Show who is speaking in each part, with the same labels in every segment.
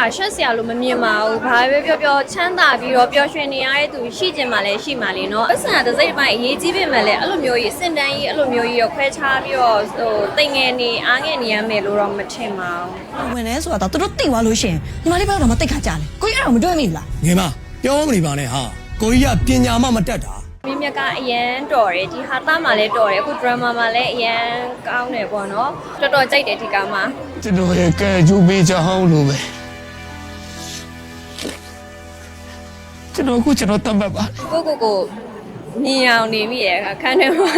Speaker 1: တာရှက်စရာလို့မမြင်ပါဘူးဘာပဲပြောပြောချမ်းသာပြီးတော့ပျော်ရွှင်နေရတဲ့သူရှိကျင်မှလည်းရှိမှလေနော်ပတ်စံတစ်စိတ်ပိုင်းအရေးကြီးပေမဲ့လည်းအဲ့လိုမျိုးကြီးစင်တန်းကြီးအဲ့လိုမျိုးကြီးရောခွဲခြားပြီးတော့ဟိုတိမ်ငယ်နေအားငယ်နေရမယ်လို့တော့မထင်ပါဘူး
Speaker 2: ဝင်လဲဆိုတာတော့သူတို့တိတ်သွားလို့ရှရင်ညီမလေးဘက်ကတော့မတိတ်ခါကြလေကိုကြီးအဲ့ဒါမတွေ့မိဘူးလား
Speaker 3: ငယ်မပြောမနေပါနဲ့ဟာကိုကြီးကပညာမှမတတ်တာ
Speaker 1: မြင့်မြတ်ကအရန်တော်တယ်ဒီဟာသားမှလည်းတော်တယ်အခုဒရမာမှလည်းအရန်ကောင်းတယ်ပေါ့နော်တော်တော်ကြိုက်တယ်ဒီကောင်မ
Speaker 3: ကျွန်တော်ရဲ့ကဲကျူပေးချောင်းလို့ပဲ ကျွန်တော်အခုကျွန်တော်တတ်မှတ်ပါ
Speaker 1: ကိုကိုကိုမြင်အောင်နေမိရဲ့အခန်းထဲမှာ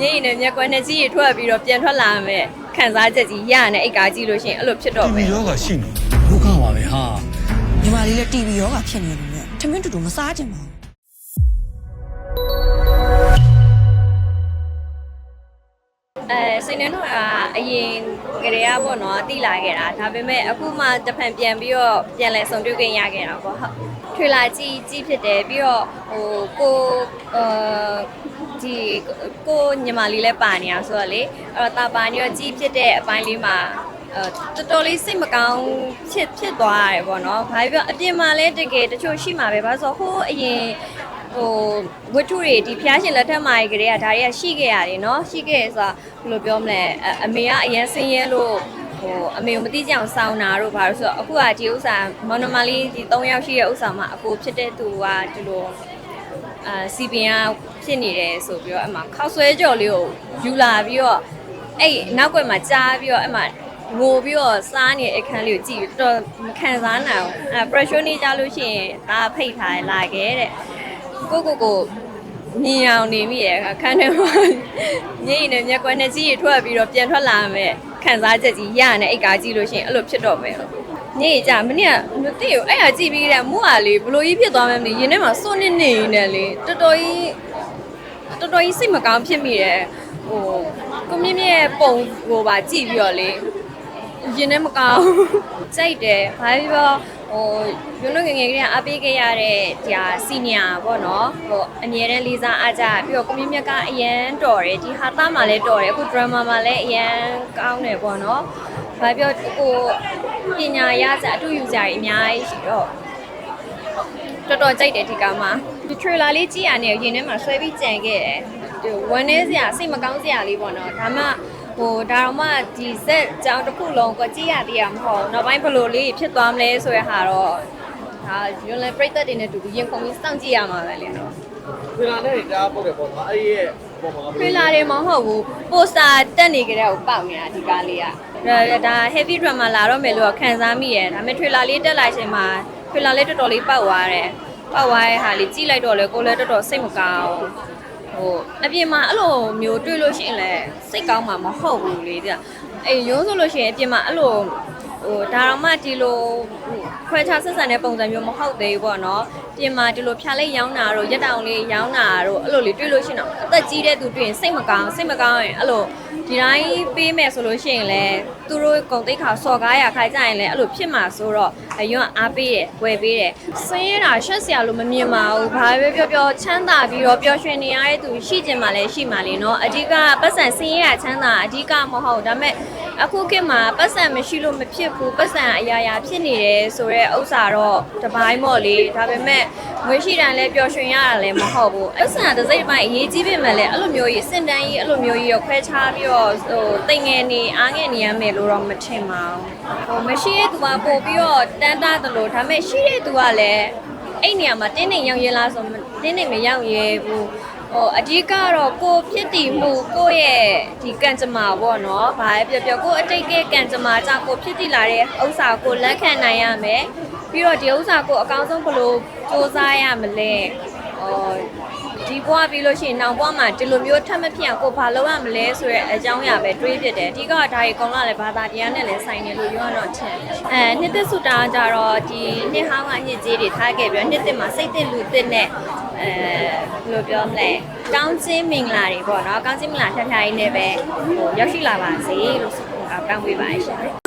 Speaker 1: ညင်နေမျက်ကွယ်နဲ့ကြီးရထွက်ပြီးတော့ပြန်ထွက်လာမယ်ခံစားချက်ကြီးရနဲ့အိတ်ကားကြည့်လို့ရှိရင်အဲ့လိုဖြစ်တော့
Speaker 3: ဒီ
Speaker 1: မယ်
Speaker 3: ရောကရှိနေဒုက္ခပါပဲဟာ
Speaker 2: ညီမလေးလည်း TV ရောဂါဖြစ်နေတယ်လို့ထမင်းတူတူမစားကြပါဘူး
Speaker 1: အဲစိတ်နှတော့အရင်ကလေးကပေါ့နော်တိလာခဲ့တာဒါပေမဲ့အခုမှတစ်ဖန်ပြန်ပြီးတော့ပြန်လဲဆုံတွေ့ခွင့်ရခဲ့တာပေါ့ဟုတ် ထွေလာကြည့်ကြည့်ဖြစ်တယ်ပြီးတော့ဟိုကိုအာဒီကိုညီမလေးလည်းပါနေအောင်ဆိုတော့လေအဲ့တော့တာပါနေတော့ကြည့်ဖြစ်တဲ့အပိုင်းလေးမှာအဲတော်တော်လေးစိတ်မကောင်းဖြစ်ဖြစ်သွားရတယ်ပေါ့နော်။ဘာဖြစ်အပြင်မှာလဲတကယ်တချို့ရှိမှာပဲ။ဘာလို့ဆိုဟိုးအရင်ဟိုဝတ္ထုတွေဒီဖျားရှင်လက်ထက်မှာကြီးကလေးကဒါတွေကရှိခဲ့ရတယ်နော်ရှိခဲ့ဆိုတာဘယ်လိုပြောမလဲအအမေကအရင်ဆင်းရဲလို့ ဟိုအမေကိုမသိကြအောင်စောင်းတာတို့ဘာလို့ဆိုတော့အခုကဒီဥစ္စာမော်နမလေးဒီ၃ယောက်ရှိတဲ့ဥစ္စာမှာအကိုဖြစ်တဲ့သူကဒီလိုအာစီပင်ကဖြစ်နေတယ်ဆိုပြီးတော့အမှခောက်ဆွဲကြော်လေးကိုယူလာပြီးတော့အဲ့နောက်ွယ်မှာကြားပြီးတော့အမှငိုပြီးတော့စားနေတဲ့အခန်းလေးကိုကြည့်ပြီးတော်တော်မခံစားနိုင်ဘူးအဲ pressure နေကြလို့ရှိရင်ဒါဖိတ်ထားလာခဲ့တဲ့ကိုကိုကိုမြင်အောင်နေမိရဲ့အခန်းထဲမှာညင်နေမျက်ကွယ်နဲ့ကြီးရထွက်ပြီးတော့ပြန်ထွက်လာမယ် ခံစားချက်ကြီးရနဲ့အိတ်ကားကြည့်လို့ရှိရင်အဲ့လိုဖြစ်တော့မယ်ညင်ကြမနေ့ကမသိဘူးအဲ့ဟာကြည့်ပြီးတဲ့မူဟာလေဘလို့ကြီးဖြစ်သွားမှမသိရင်ထဲမှာစွန့်နေနေနေလေတော်တော်ကြီးတော်တော်ကြီးစိတ်မကောင်းဖြစ်မိတယ်ဟိုကိုမြင့်မြင့်ပုံဟိုပါကြည့်ပြီးတော့လေရင်ထဲမကောင်းကြိုက်တယ်ဘာဖြစ်ပြော ဟိုရုံးလုံးငယ်ငယ်ကလေးကအပေးခဲ့ရတဲ့ဒီဟာစီနီယာပေါ့နော်ဟိုအငယ်တန်းလေးစားအားကြပြီးတော့ကိုမြင့်မြတ်ကအရန်တော်တယ်ဒီဟာသားမှလည်းတော်တယ်အခုဒရမာမှလည်းအရန်ကောင်းတယ်ပေါ့နော်ဘာပြောကိုပညာရစအတူယူကြရအများကြီးရှိတော့တော်တော်ကြိုက်တယ်ဒီကောင်မဒီ trailer လေးကြည့်ရနေရင်ထဲမှာဆွဲပြီးကြံခဲ့တယ်ဒီဝမ်းနေစရာစိတ်မကောင်းစရာလေးပေါ့နော်ဒါမှ ဟိုဒါတော့မှဒီဇက်ကြောင်တစ်ခုလုံးကိုကြည့်ရသေးရမဟုတ်နောက်ပိုင်းဘယ်လိုလေးဖြစ်သွားမလဲဆိုရဟာတော့ဒါရွန်လန်ပြိသက်တွေနဲ့တူတူရင်ခုန်ပြီးစောင့်ကြည့်ရမှာပဲလေနော်
Speaker 4: ခွေလာနဲ့ကြားပုတ်တယ်ပေါ့နော်အဲ့ဒီရဲ့ပုံမှာ
Speaker 1: ထွေလာတယ်မဟုတ်ဘူးပိုစတာတက်နေကြတဲ့ကိုပေါက်နေတာဒီကားလေးကဒါဒါ heavy drama လာတော့မယ်လို့ခံစားမိရဲ့ဒါပေမဲ့ထွေလာလေးတက်လာချိန်မှာထွေလာလေးတော်တော်လေးပေါက်သွားတယ်ပေါက်သွားတဲ့ဟာလေးကြည့်လိုက်တော့လေကိုလည်းတော်တော်စိတ်မကောင်း ဟိုအပြင်မှာအဲ့လိုမျိုးတွေ့လို့ရှိရင်လည်းစိတ်ကောင်းမှာမဟုတ်ဘူးလေတဲ့အေးရုံးဆိုလို့ရှိရင်အပြင်မှာအဲ့လိုဟိုဒါတော့မှဒီလိုခွဲခြားဆက်ဆံတဲ့ပုံစံမျိုးမဟုတ်သေးဘူးပေါ့နော်ပြင်မှာဒီလိုဖြာလေးရောင်းတာတို့ရက်တောင်လေးရောင်းတာတို့အဲ့လိုလေးတွေ့လို့ရှိရင်တော့အသက်ကြီးတဲ့သူတွေ့ရင်စိတ်မကောင်းစိတ်မကောင်းရင်အဲ့လို ဒီတိုင်းပေးမယ်ဆိုလို့ရှိရင်လည်းသူတို့ဂုံတိတ်ခါစော်ကားရခိုင်းကြရင်လည်းအဲ့လိုဖြစ်မှာဆိုတော့အယွန်းအားပေးတယ်ဝယ်ပေးတယ်ဆင်းရဲတာရှက်စရာလို့မမြင်ပါဘူးဘာပဲပြောပြောချမ်းသာပြီးတော့ပျော်ရွှင်နေရတဲ့သူရှိကျင်မှလည်းရှိမှလေနော်အဓိကပတ်စံဆင်းရဲရချမ်းသာအဓိကမဟုတ်ဒါပေမဲ့အခုခေတ်မှာပတ်စံမရှိလို့မဖြစ်ဘူးပတ်စံအရာရာဖြစ်နေတယ်ဆိုတော့ဥစ္စာတော့တပိုင်းပေါ့လေဒါပေမဲ့ငွေရှိတိုင်းလည်းပျော်ရွှင်ရတာလည်းမဟုတ်ဘူးပတ်စံတစ်စိတ်ပိုင်းအရေးကြီးပေမဲ့လည်းအဲ့လိုမျိုးကြီးစင်တန်းကြီးအဲ့လိုမျိုးကြီးရောခွဲခြားပြီးတော့ဟိုတိမ်ငယ်နေအားငယ်နေရမယ်လို့တော့မထင်ပါဘူးဟိုမရှိတဲ့သူကပို့ပြီးတော့တန်းတားတယ်လို့ဒါပေမဲ့ရှိတဲ့သူကလည်းအဲ့နေရာမှာတင်းနေရောက်ရဲလားဆိုတင်းနေမရောက်ရဲဘူးဟိုအဓိကတော့ကိုဖြစ်တည်မှုကိုရဲ့ဒီကံကြမ္မာပေါ့နော်။ဘာပဲပြောပြောကိုအတိတ်ကကံကြမ္မာကြောင့်ကိုဖြစ်တည်လာတဲ့ဥစ္စာကိုလက်ခံနိုင်ရမယ်။ပြီးတော့ဒီဥစ္စာကိုအကောင်းဆုံးဘယ်လိုစူးစမ်းရမလဲ။ဟော ဒီဘွားပြီးလို့ရှိရင်နောက်ဘွားမှာဒီလိုမျိုးထပ်မဖြစ်အောင်ကိုဘာလုပ်ရမလဲဆိုရဲအကြောင်းအရာပဲတွေးဖြစ်တယ်။အဓိကကဒါရီကုံလာလည်းဘာသာတရားနဲ့လည်းဆိုင်တယ်လို့ပြောရတော့ချင်တယ်။အဲနှစ်သက်စုတာကကြတော့ဒီနှစ်ဟောင်းကညစ်ကြေးတွေထားခဲ့ပြီးတော့နှစ်သက်မှာစိတ်သက်လူသက်နဲ့အဲဘယ်လိုပြောမလဲကောင်းချင်းမင်္ဂလာတွေပေါ့နော်ကောင်းချင်းမင်္ဂလာထပ်ထပ်ရင်းနဲ့ပဲဟိုရောက်ရှိလာပါစေလို့ဆုတောင်းပေးပါရှင်